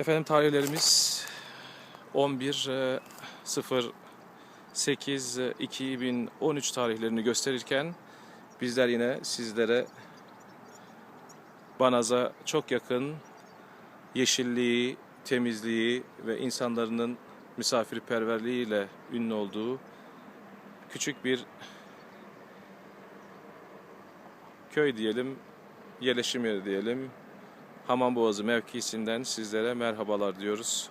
Efendim tarihlerimiz 11 e, 08 e, 2013 tarihlerini gösterirken bizler yine sizlere Banaz'a çok yakın yeşilliği, temizliği ve insanların misafirperverliğiyle ünlü olduğu küçük bir köy diyelim, yerleşim yeri diyelim. Hamamboğazı mevkisinden sizlere merhabalar diyoruz.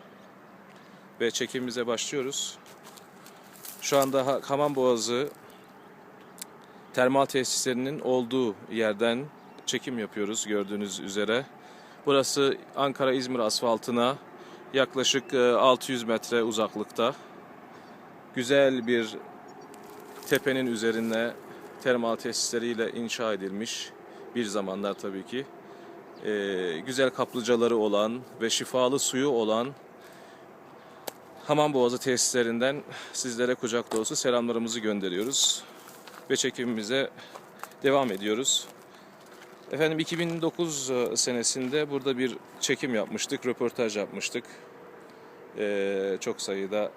Ve çekimimize başlıyoruz. Şu anda Ha- Hamamboğazı termal tesislerinin olduğu yerden çekim yapıyoruz gördüğünüz üzere. Burası Ankara-İzmir asfaltına yaklaşık e, 600 metre uzaklıkta. Güzel bir tepenin üzerine termal tesisleriyle inşa edilmiş bir zamanlar tabii ki. Ee, güzel kaplıcaları olan ve şifalı suyu olan Hamamboğazı tesislerinden sizlere kucak dolusu selamlarımızı gönderiyoruz. Ve çekimimize devam ediyoruz. Efendim 2009 senesinde burada bir çekim yapmıştık, röportaj yapmıştık. Ee, çok sayıda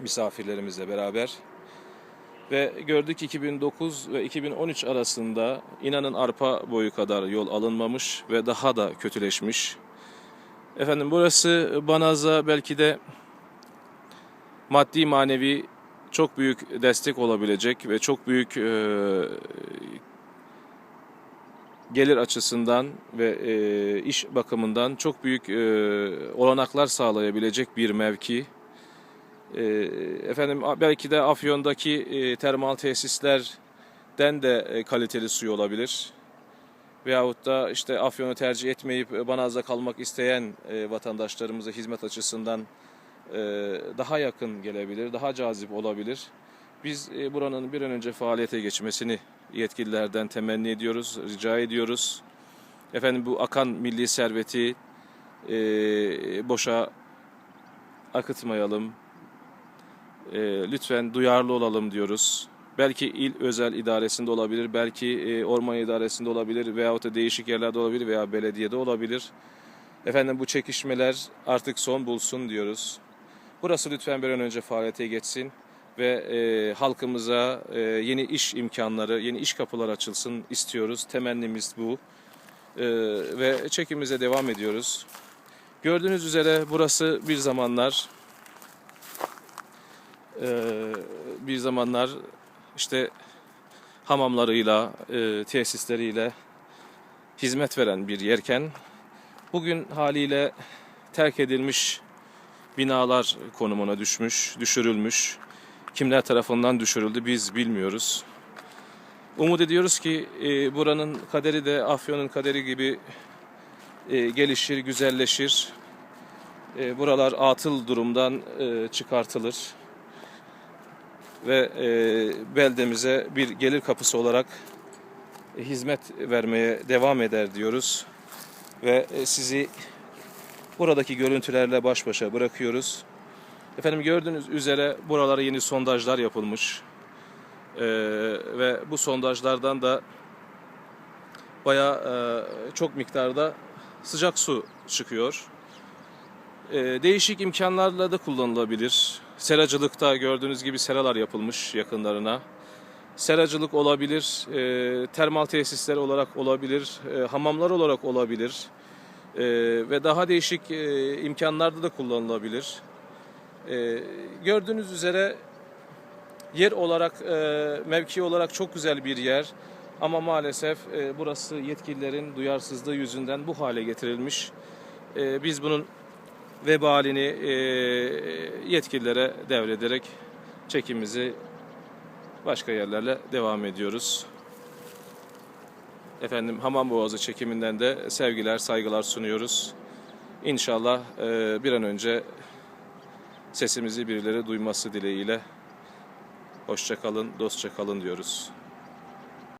misafirlerimizle beraber. Ve gördük 2009 ve 2013 arasında inanın arpa boyu kadar yol alınmamış ve daha da kötüleşmiş. Efendim burası Banaz'a belki de maddi manevi çok büyük destek olabilecek ve çok büyük e, gelir açısından ve e, iş bakımından çok büyük e, olanaklar sağlayabilecek bir mevki. E, efendim belki de Afyon'daki e, termal tesislerden de e, kaliteli suyu olabilir. Veyahut da işte Afyon'u tercih etmeyip e, Banaz'da kalmak isteyen vatandaşlarımıza hizmet açısından daha yakın gelebilir, daha cazip olabilir. Biz buranın bir an önce faaliyete geçmesini yetkililerden temenni ediyoruz, rica ediyoruz. Efendim bu akan milli serveti boşa akıtmayalım. E, lütfen duyarlı olalım diyoruz. Belki il özel idaresinde olabilir, belki e, orman idaresinde olabilir veyahut da değişik yerlerde olabilir veya belediyede olabilir. Efendim bu çekişmeler artık son bulsun diyoruz. Burası lütfen bir an önce faaliyete geçsin ve e, halkımıza e, yeni iş imkanları, yeni iş kapıları açılsın istiyoruz. Temennimiz bu. E, ve çekimimize devam ediyoruz. Gördüğünüz üzere burası bir zamanlar e, bir zamanlar işte hamamlarıyla, e, tesisleriyle hizmet veren bir yerken bugün haliyle terk edilmiş binalar konumuna düşmüş, düşürülmüş. Kimler tarafından düşürüldü biz bilmiyoruz. Umut ediyoruz ki e, buranın kaderi de Afyon'un kaderi gibi e, gelişir, güzelleşir. E, buralar atıl durumdan e, çıkartılır ve e, beldemize bir gelir kapısı olarak e, hizmet vermeye devam eder diyoruz. Ve e, sizi buradaki görüntülerle baş başa bırakıyoruz. Efendim gördüğünüz üzere buralara yeni sondajlar yapılmış. Ee, ve bu sondajlardan da bayağı e, çok miktarda sıcak su çıkıyor. Ee, değişik imkanlarla da kullanılabilir. Seracılıkta gördüğünüz gibi seralar yapılmış yakınlarına. Seracılık olabilir, e, termal tesisler olarak olabilir, e, hamamlar olarak olabilir. E, ve daha değişik e, imkanlarda da kullanılabilir. E, gördüğünüz üzere yer olarak, e, mevki olarak çok güzel bir yer. Ama maalesef e, burası yetkililerin duyarsızlığı yüzünden bu hale getirilmiş. E, biz bunun vebalini e, yetkililere devrederek çekimimizi başka yerlerle devam ediyoruz. Efendim Hamamboğazı çekiminden de sevgiler, saygılar sunuyoruz. İnşallah e, bir an önce sesimizi birileri duyması dileğiyle hoşça kalın, dostça kalın diyoruz.